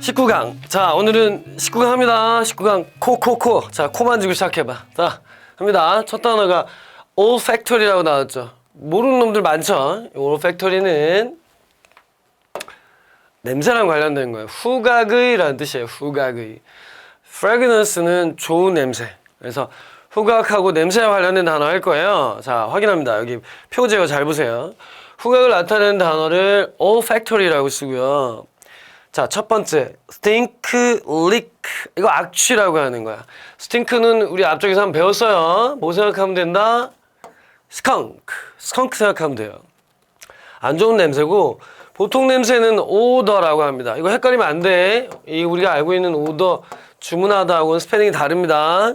19강. 자, 오늘은 19강 합니다. 19강 코, 코, 코. 자, 코 만지고 시작해봐. 자, 합니다. 첫 단어가 olfactory라고 나왔죠. 모르는 놈들 많죠? olfactory는 냄새랑 관련된 거예요. 후각의라는 뜻이에요. 후각의. fragrance는 좋은 냄새. 그래서 후각하고 냄새와 관련된 단어 할 거예요. 자, 확인합니다. 여기 표 제거 잘 보세요. 후각을 나타내는 단어를 olfactory라고 쓰고요. 자, 첫 번째, stink, leak. 이거 악취라고 하는 거야. stink는 우리 앞쪽에서 한번 배웠어요. 뭐 생각하면 된다? skunk. skunk 생각하면 돼요. 안 좋은 냄새고 보통 냄새는 오더라고 합니다. 이거 헷갈리면 안 돼. 이 우리가 알고 있는 오더 주문하다하고는 스페링이 다릅니다.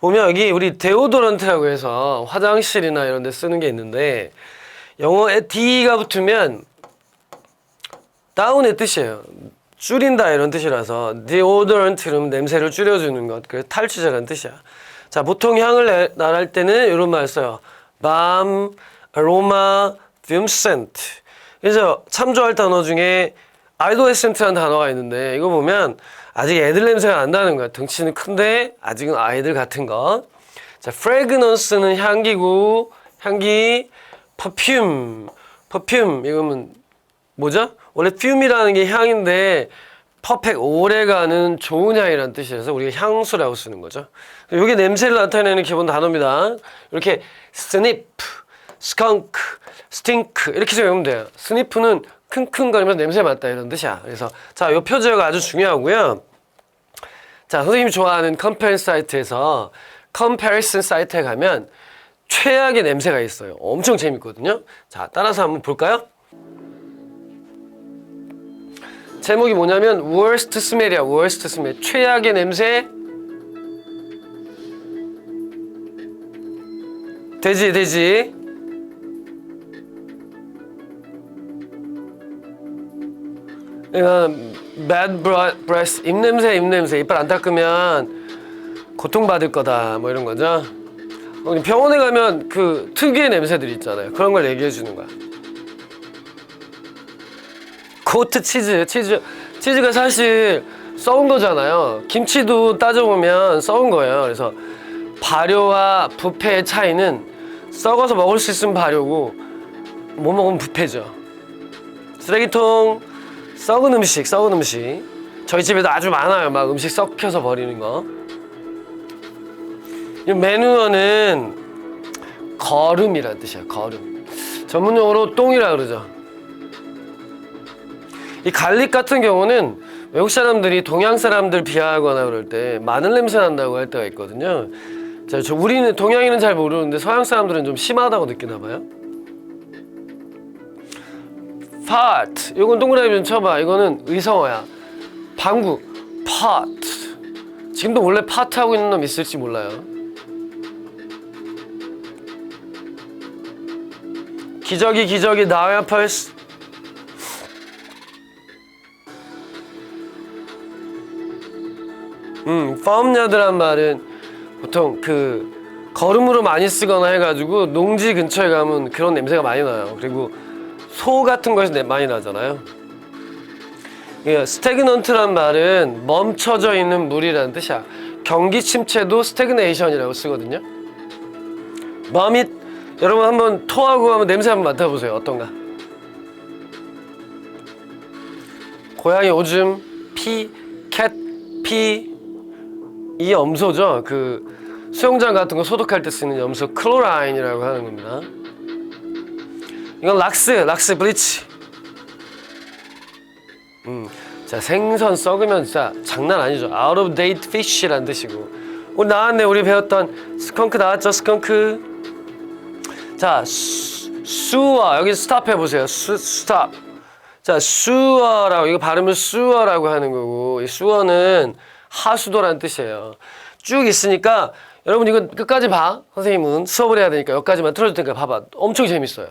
보면 여기 우리 데오도런트라고 해서 화장실이나 이런 데 쓰는 게 있는데 영어에 D가 붙으면 다운의 뜻이에요. 줄인다 이런 뜻이라서 그러면 냄새를 줄여주는 것. 그래서 탈취제라는 뜻이야. 자, 보통 향을 내- 나랄 때는 이런 말 써요. aroma, fume scent. 그래서 참조할 단어 중에 아이도에센트라는 단어가 있는데 이거 보면 아직 애들 냄새가 난다는 거야. 덩치는 큰데 아직은 아이들 같은 거. 자, fragrance는 향기고 향기, perfume, perfume 이거면 뭐죠? 원래 fume이라는 게 향인데 퍼펙트 오래가는 좋은 향이라는 뜻이라서 우리가 향수라고 쓰는 거죠. 이게 냄새를 나타내는 기본 단어입니다. 이렇게 sniff, skunk, stink 이렇게 적으면 돼요. sniff는 킁킁거리면서 냄새 맡다 이런 뜻이야. 그래서 자, 요 표제어가 아주 중요하고요. 자, 선생님이 좋아하는 컴페리슨 사이트에서 컴페리슨 사이트에 가면 최악의 냄새가 있어요. 엄청 재밌거든요. 자, 따라서 한번 볼까요? 제목이 뭐냐면 worst smell이야. worst smell. 최악의 냄새. 돼지 돼지. 이거 bad breath 입냄새 입냄새 이빨 안 닦으면 고통받을 거다 뭐 이런 거죠. 어, 병원에 가면 그 특유의 냄새들 있잖아요. 그런 걸 얘기해 주는 거야. 코트 치즈, 치즈, 치즈가 사실 썩은 거잖아요. 김치도 따져보면 썩은 거예요. 그래서 발효와 부패의 차이는 썩어서 먹을 수 있으면 발효고 못 먹으면 부패죠. 쓰레기통, 썩은 음식, 썩은 음식. 저희 집에도 아주 많아요. 막 음식 썩혀서 버리는 거. 이 매누어는 거름이라는 뜻이야. 거름. 전문용어로 똥이라 그러죠. 이 갈릭 같은 경우는 외국 사람들이 동양 사람들 비하하거나 그럴 때 마늘 냄새 난다고 할 때가 있거든요. 자, 저 우리는 동양인은 잘 모르는데 서양 사람들은 좀 심하다고 느끼나 봐요. fart. 이건 동그라미 좀 쳐봐. 이거는 의성어야. 방구. pot. 지금도 원래 파트 하고 있는 놈 있을지 몰라요. 기저귀 기저귀 나와야 펄스. 음, 펌야드란 말은 보통 그 거름으로 많이 쓰거나 해가지고 농지 근처에 가면 그런 냄새가 많이 나요. 그리고 소 같은 내- 많이 나잖아요. 예, 스태그넌트란 말은 멈춰져 있는 물이라는 뜻이야. 경기 침체도 스태그네이션이라고 쓰거든요. 마음이 여러분 한번 토하고 하면 냄새 한번 맡아보세요. 어떤가? 고양이 오줌, 피, 캣, 피, 이 염소죠. 그 수영장 같은 거 소독할 때 쓰는 염소 클로라인이라고 하는 겁니다. 이건 락스, 락스 블리치. 음, 자 생선 썩으면 진짜 장난 아니죠. Out of date fish라는 뜻이고. 오늘 나왔네 우리 배웠던 스컹크 나왔죠, 스컹크. 자 수, 수어 여기 스탑 해 보세요. 수, 스탑. 자 수어라고 이거 발음을 수어라고 하는 거고 이 수어는 하수도라는 뜻이에요. 쭉 있으니까 여러분 이거 끝까지 봐. 선생님은 수업을 해야 되니까 여기까지만 틀어줄 테니까 봐봐. 엄청 재밌어요.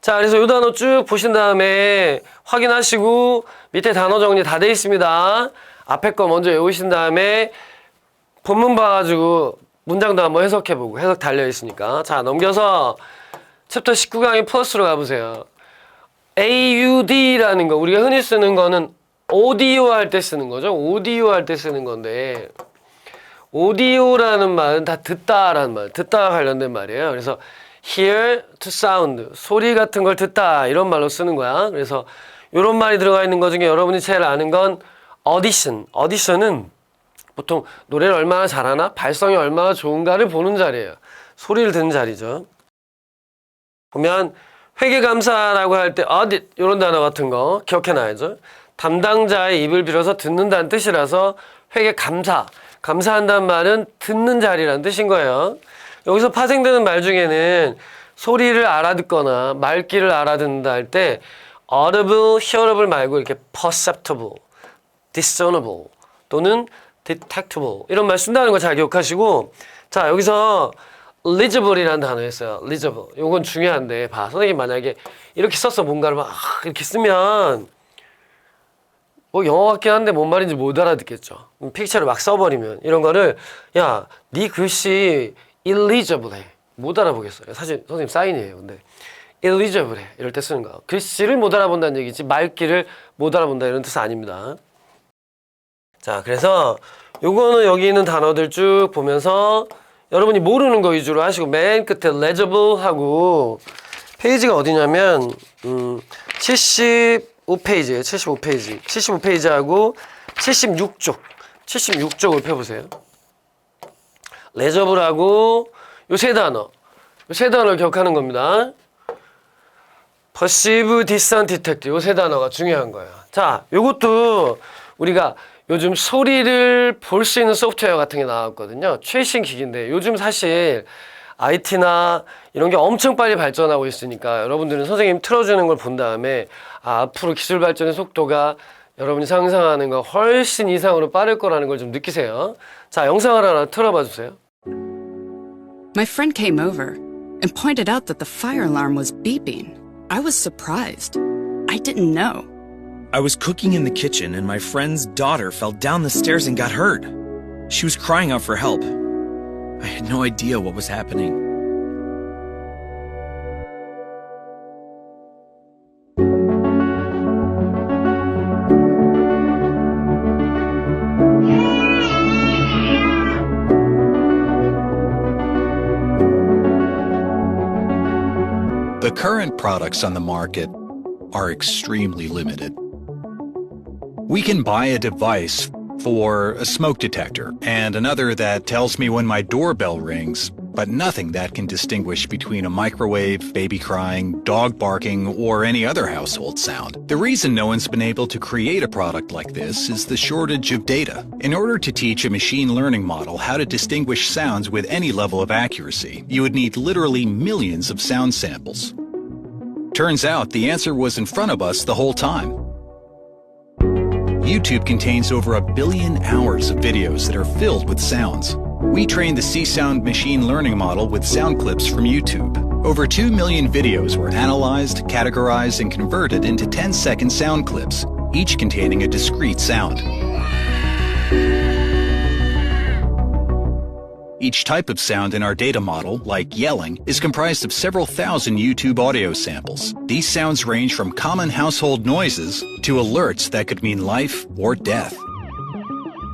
자, 그래서 이 단어 쭉 보신 다음에 확인하시고 밑에 단어 정리 다 돼 있습니다. 앞에 거 먼저 외우신 다음에 본문 봐가지고 문장도 한번 해석해보고 해석 달려 있으니까 자 넘겨서 챕터 19강의 플러스로 가보세요. AUD라는 거 우리가 흔히 쓰는 거는 오디오 할 때 쓰는 거죠. 오디오 할 때 쓰는 건데 오디오라는 말은 다 듣다라는 말, 듣다 관련된 말이에요. 그래서 hear to sound, 소리 같은 걸 듣다 이런 말로 쓰는 거야. 그래서 이런 말이 들어가 있는 것 중에 여러분이 제일 아는 건 audition. audition은 보통 노래를 얼마나 잘하나, 발성이 얼마나 좋은가를 보는 자리예요. 소리를 듣는 자리죠. 보면 회계감사라고 할 때 audit 이런 단어 같은 거 기억해 놔야죠. 담당자의 입을 빌어서 듣는다는 뜻이라서 회계 감사, 감사한다는 말은 듣는 자리라는 뜻인 거예요. 여기서 파생되는 말 중에는 소리를 알아듣거나 말귀를 알아듣는다 할 때 audible, hearable 말고 이렇게 perceptible, discernible 또는 detectable 이런 말 쓴다는 거 잘 기억하시고 자 여기서 legible이라는 단어 있어요. legible. 요건 중요한데 봐 선생님 만약에 이렇게 써서 뭔가를 막 이렇게 쓰면 뭐 영어 같긴 한데 뭔 말인지 못 알아듣겠죠. 그럼 픽처를 막 써버리면 이런 거를 야 네 글씨 illegible해 못 알아보겠어요. 사실 선생님 사인이에요. 근데 illegible해 이럴 때 쓰는 거. 글씨를 못 알아본다는 얘기지 말귀를 못 알아본다 이런 뜻은 아닙니다. 자 그래서 요거는 여기 있는 단어들 쭉 보면서 여러분이 모르는 거 위주로 하시고 맨 끝에 legible 하고 페이지가 어디냐면 음 75페이지예요. 75페이지. 75페이지하고 76쪽. 76쪽을 펴보세요. 레저블하고 요 세 단어. 요 세 단어를 기억하는 겁니다. perceive, discern, detect 요 세 단어가 중요한 거예요. 자, 요것도 우리가 요즘 소리를 볼 수 있는 소프트웨어 같은 게 나왔거든요. 최신 기기인데 요즘 사실 IT나 이런 게 엄청 빨리 발전하고 있으니까 여러분들은 선생님 틀어주는 걸 본 다음에 아, 앞으로 기술 발전의 속도가 여러분이 상상하는 거 훨씬 이상으로 빠를 거라는 걸 좀 느끼세요. 자, 영상을 하나 틀어봐 주세요. My friend came over and pointed out that the fire alarm was beeping. I was surprised. I didn't know. I was cooking in the kitchen and my friend's daughter fell down the stairs and got hurt. She was crying out for help. I had no idea what was happening. The current products on the market are extremely limited. We can buy a device for a smoke detector and another that tells me when my doorbell rings, but nothing that can distinguish between a microwave, baby crying, dog barking, or any other household sound. The reason no one's been able to create a product like this is the shortage of data. In order to teach a machine learning model how to distinguish sounds with any level of accuracy, you would need literally millions of sound samples. Turns out the answer was in front of us the whole time. YouTube contains over a billion hours of videos that are filled with sounds. We trained the C-Sound machine learning model with sound clips from YouTube. Over 2 million videos were analyzed, categorized, and converted into 10-second sound clips, each containing a discrete sound. Each type of sound in our data model, like yelling, is comprised of several thousand YouTube audio samples. These sounds range from common household noises to alerts that could mean life or death.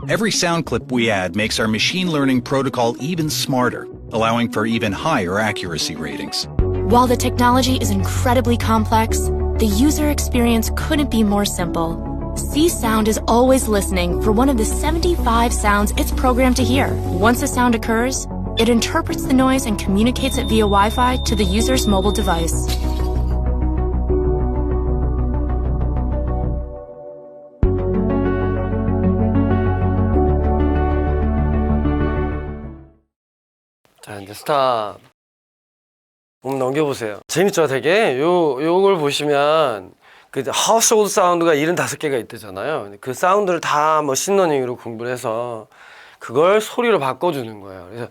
Every sound clip we add makes our machine learning protocol even smarter, allowing for even higher accuracy ratings. While the technology is incredibly complex, the user experience couldn't be more simple. C Sound is always listening for one of the 75 sounds it's programmed to hear. Once a sound occurs, it interprets the noise and communicates it via Wi Fi to the user's mobile device. 자, 이제 스탑. 음, 넘겨보세요. 재밌죠, 되게? 요, 요걸 보시면, 그, 하우스홀드 사운드가 75개가 있대잖아요. 그 사운드를 다 머신러닝으로 공부를 해서, 그걸 소리로 바꿔주는 거예요. 그래서,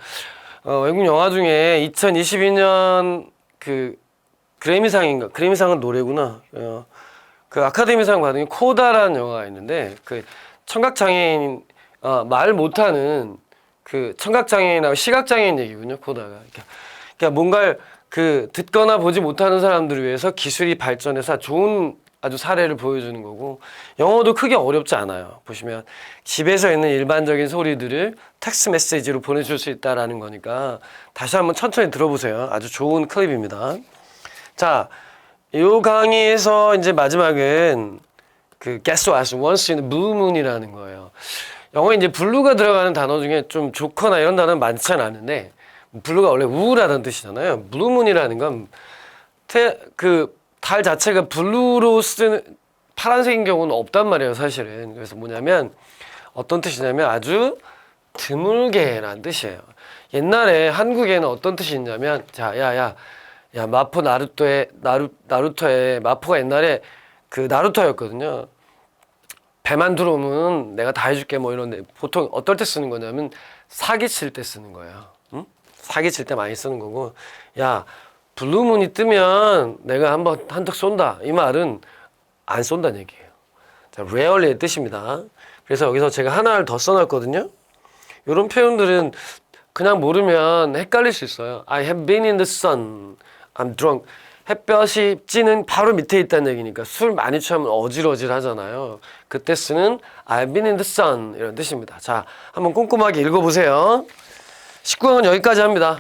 어, 외국 영화 중에 2022년 그, 그래미상인가? 그래미상은 노래구나. 어, 그 아카데미상 받은 게 코다라는 영화가 있는데, 그, 청각장애인, 어, 말 못하는 그 청각장애인하고 시각장애인 얘기군요, 코다가. 그러니까, 그러니까 뭔가를 그 듣거나 보지 못하는 사람들을 위해서 기술이 발전해서 좋은 아주 사례를 보여주는 거고 영어도 크게 어렵지 않아요. 보시면 집에서 있는 일반적인 소리들을 텍스트 메시지로 보내줄 수 있다라는 거니까 다시 한번 천천히 들어보세요. 아주 좋은 클립입니다. 자, 이 강의에서 이제 마지막은 그 guess what once in blue moon이라는 거예요. 영어에 이제 블루가 들어가는 단어 중에 좀 좋거나 이런 단어는 많지는 않은데 블루가 원래 우울하다는 뜻이잖아요. 블루문이라는 건그 달 자체가 블루로 쓰는 파란색인 경우는 없단 말이에요, 사실은. 그래서 뭐냐면 어떤 뜻이냐면 아주 드물게라는 뜻이에요. 옛날에 한국에는 어떤 뜻이 있냐면 자, 야, 야, 야, 마포 나루토에 나루 나루토에 마포가 옛날에 그 나루토였거든요. 배만 들어오면 내가 다 해줄게 뭐 이런데 보통 어떨 때 쓰는 거냐면 사기 칠 때 쓰는 거예요. 응? 사기 칠 때 많이 쓰는 거고 야 블루문이 뜨면 내가 한번 한턱 쏜다 이 말은 안 쏜다는 얘기예요. 자, rarely의 뜻입니다. 그래서 여기서 제가 하나를 더 써놨거든요. 이런 표현들은 그냥 모르면 헷갈릴 수 있어요. I have been in the sun. I'm drunk. 햇볕이 찌는 바로 밑에 있다는 얘기니까 술 많이 취하면 어질어질 하잖아요. 그때 쓰는 I've been in the sun 이런 뜻입니다. 자, 한번 꼼꼼하게 읽어보세요. 19강은 여기까지 합니다.